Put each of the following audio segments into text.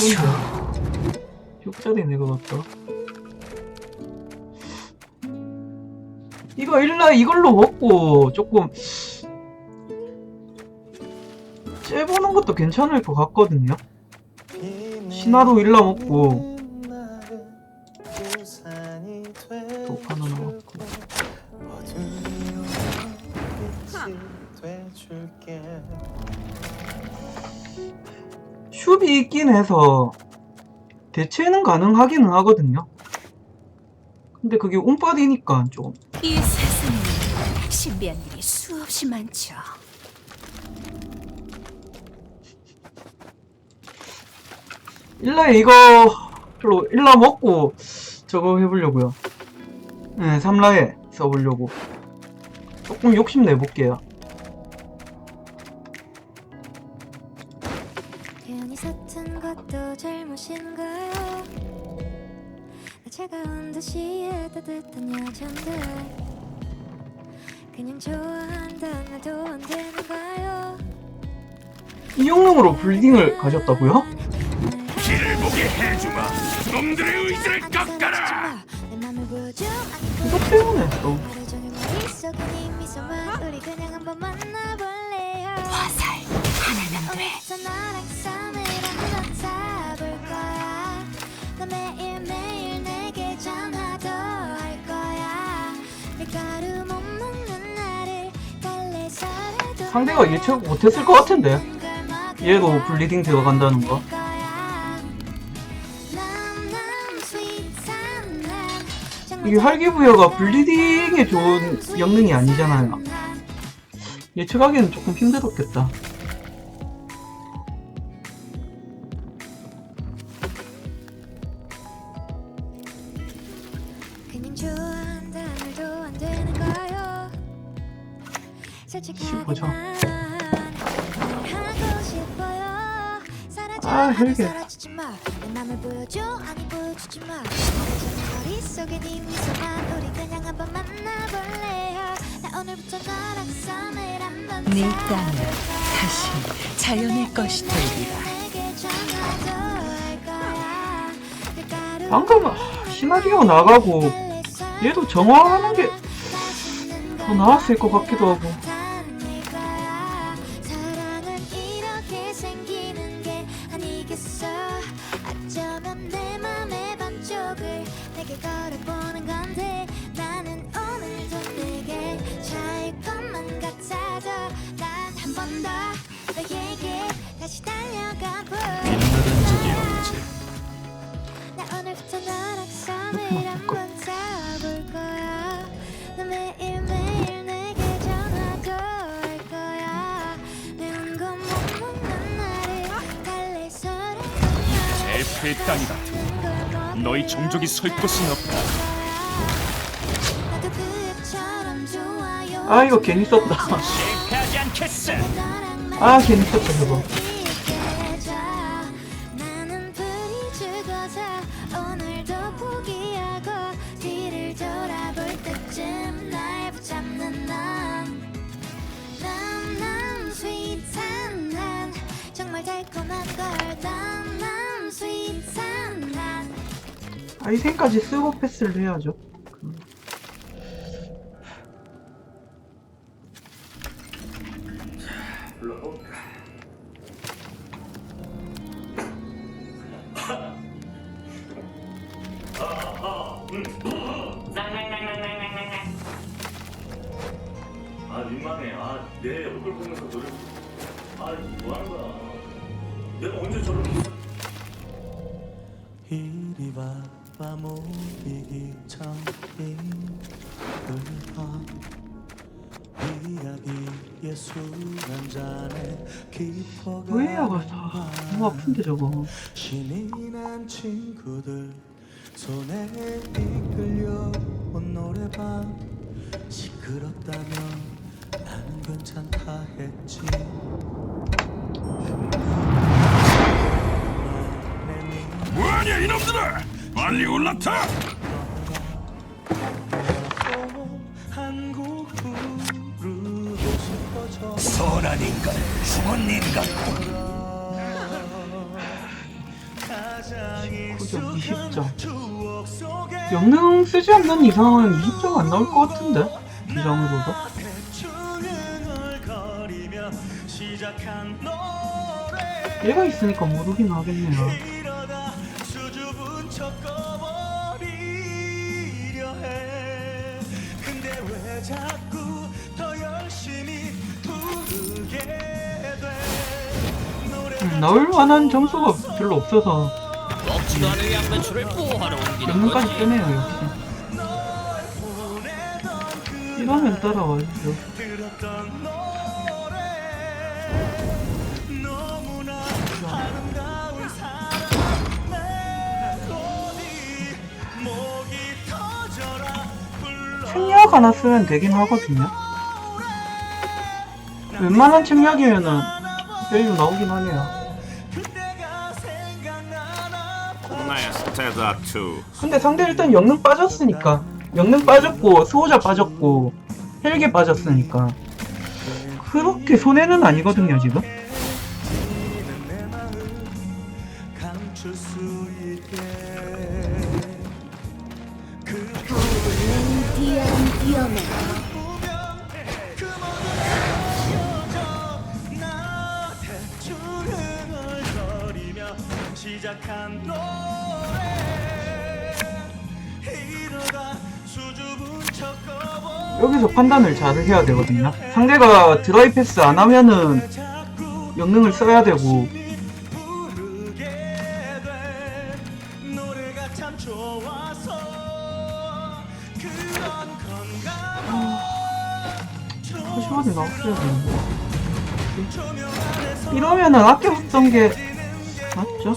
좋은데. 효자리네 그것도. 이거 일라 이걸로 먹고 조금 째보는 것도 괜찮을 것 같거든요. 신화로 일라 먹고 슈비 있긴 해서 대체는 가능하기는 하거든요. 근데 그게 운빨이니까 좀이 세상에는 신비한 일이 수없이 많죠. 일라에 이거 별로 일라 먹고 저거 해보려고요. 네, 삼라에 써보려고 조금 욕심 내볼게요. 차가운 듯이 따뜻한 여잔들 그냥 좋아한다 나도 안 되는 가요? 이용용으로 불딩을 가졌다고요? 길을 보게 해주마. 놈들의 의지를 깎아라. 이거 때문에 또 상대가 예측 못했을 것 같은데. 얘도 블리딩 들어간다는 거. 이게 활기부여가 블리딩에 좋은 영능이 아니잖아요. 예측하기는 조금 힘들었겠다 네 타볼 땅은 거야. 다시 자연의 것이 되리라. 방금 아, 시나리오 나가고 얘도 정화하는 게 더 나았을 것 같기도 하고 아니겠어 어쩌면 내 맘의 반쪽을 내게 걸어보는 건데 나는 오늘도 내게 차일 것만 같아져 난 한 번 더 너에게 다시 달려가 볼 빛나는 적이 없지. 나 오늘부터 너랑 썸을 한번 대패의 땅이다. 너희 종족이 설 곳은 없다. 아 이거 괜히 썼다 실패하지 않겠어. 아 괜히 썼다 저거 아이템까지 쓰고 패스를 해야죠 아 민망해. 아내 얼굴 보면서 노래. 아 뭐 하는 거야? 내가 언제 저렇게 이리 와 봐 모이기 전에 봐 이야기의 술한 잔에 깊어가 왜야가 너무 아픈데 저거. 신이 난 친구들 손에 이끌려 온 노래방. 시끄럽다면 나는 괜찮다 했지 빨리 올라타! 선한 인간, 죽은 인간. 19점, 20점. 영능 쓰지 않는 이상은 20점 안 나올 것 같은데? 시작한 노래 얘가 있으니까 모르긴 하겠네요. 나올 만한 점수가 별로 없어서 먹지도 않은 양배추를 뽀하러 옮기는 영능까지 거지. 뜨네요, 역시. 이러면 따라와야죠. 책략 하나 쓰면 되긴 하거든요. 웬만한 책략이면은 밸류 나오긴 하네요. 생각나나 나의 스테다 2 근데 상대 일단 영능 빠졌으니까. 영능 빠졌고 수호자 빠졌고 헬기 빠졌으니까. 그렇게 손해는 아니거든요 지금. 내 마음 감출 여기서 판단을 잘 해야 되거든요. 상대가 드라이 패스 안 하면은 영능을 써야 되고. 건가 소심하게 나왔어야 되는데. 이러면은 아껴 썼던 게 맞죠?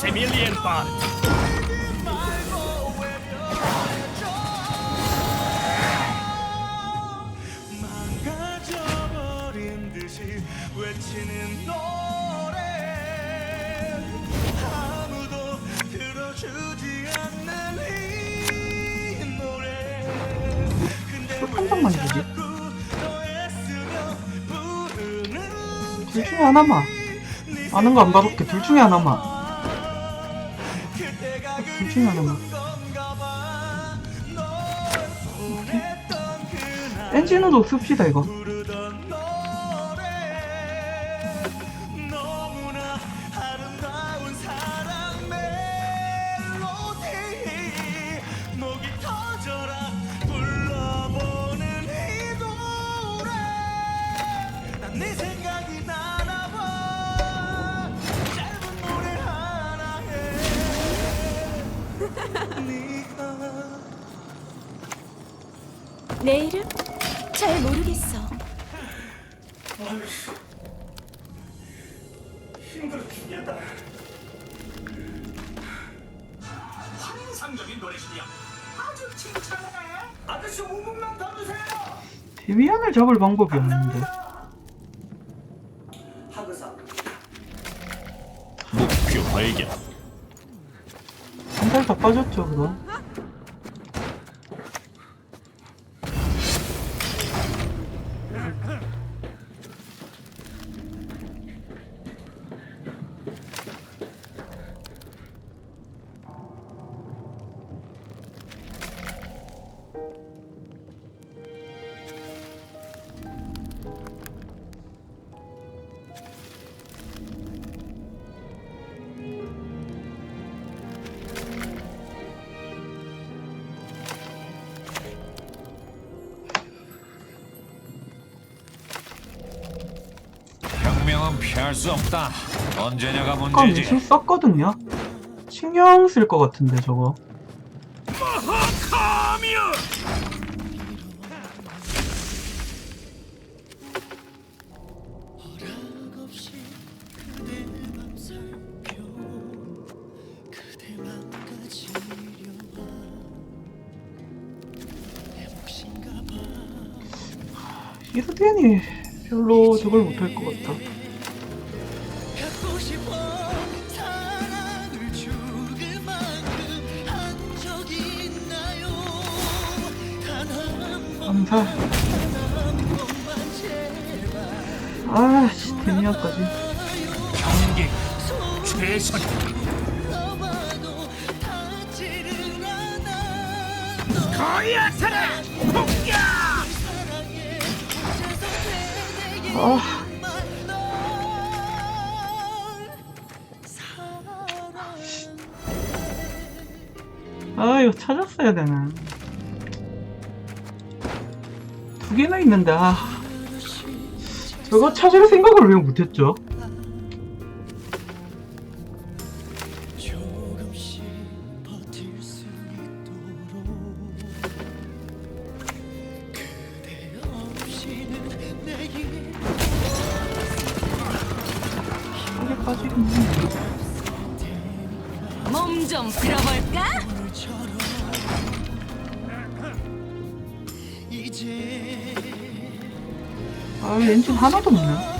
세밀리엔 바르 외치는 노래 아무도 들어주지 않는 이 노래. 근데 한 번만 주지 자꾸 너였으면 부르는 둘 중에 하나만. 아는 거안 받을게 둘 중에 하나만. 그때가 둘 중에 하나만. 건가 봐 널 보냈던 그날. 엔진으로 씁시다 이거 힘들어 죽겠다. 환상적인 노래시냐? 아주 칭찬해. 아저씨 5분만 더 주세요. 데미안을 잡을 방법이 없는데 하그사. 목표 발견. 한달다 빠졌죠 그럼 혁명은 피할 수 없다. 언제냐가 아까 문제지. 미술 썼거든요 신경 쓸 것 같은데 저거 이르디안이 별로 저걸 못할 것 같아 제발 아씨 데미안까지. 경계 최선이다. 불러봐도 닿지를 않아! 거야 사랑 사랑해 혼자서 되뇌이는 아, 아 이거 찾았어야 되나 두 개나 있는데 아 저거 찾을 생각을 왜 못했죠? 조금씩 버틸 수 있도록 그대 없이는 내게 이게 빠지긴 했네 몸좀 풀어볼까? 아 엔진 하나도 없네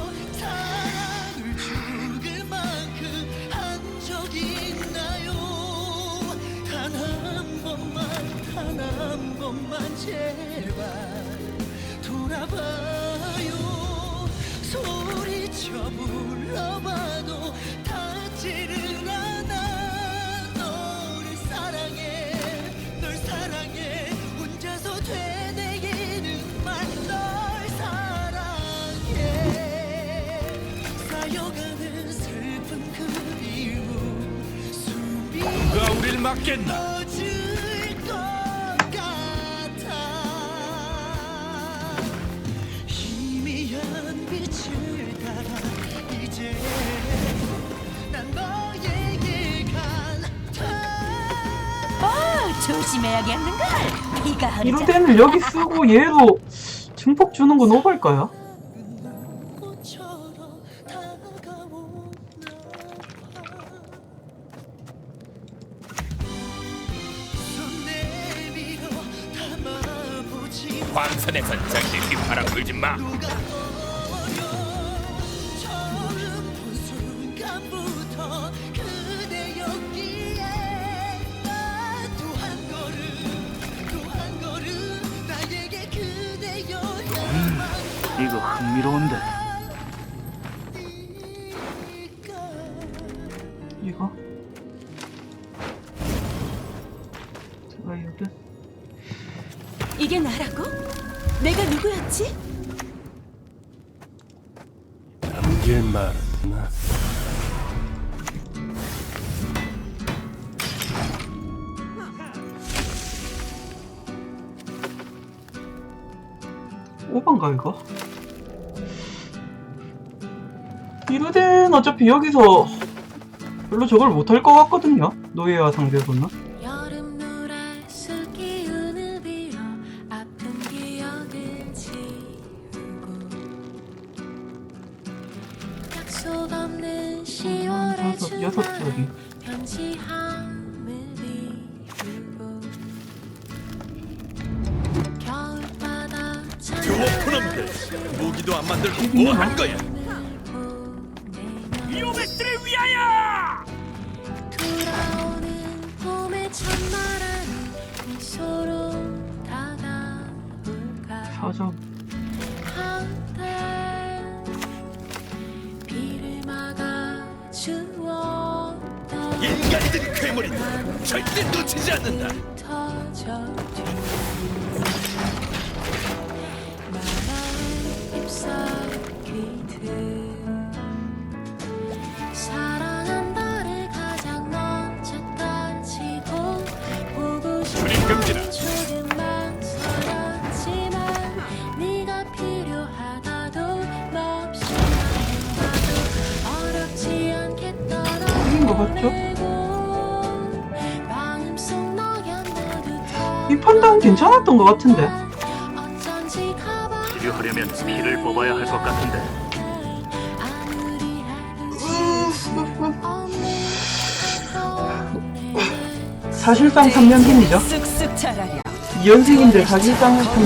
간다 어, 조심해야겠는걸. 비가 흐르자. 이루덴을 여기 쓰고 얘로 증폭 주는 건 오버일까요? 광선에선 절대 휘파람 불지 마 누가 어려 처음 본 순간부터 그대였기에 또 한 걸음 또 한 걸음 나에게 그대여야만 이거 흥미로운데. 오반가 이거? 이루덴 어차피 여기서 별로 저걸 못할 것 같거든요 노예와 상대로는 여름 노래 놈들 무기도 안 만들고 뭐 한 거야? 이오베스를 위하여! 돌아오는 봄의 첫날은 미소로 다가올까? 사점 한때 비를 막아 주었던 인간들이 괴물이다 절대 놓치지 않는다. 터져 마음속 너였나도 이 판단 괜찮았던 것 같은데 하려면 피를 뽑아야 할 것 같은데. 사실상 3년 뒤이죠 쑥쑥 자라랴. 2연생인데 사실상 3년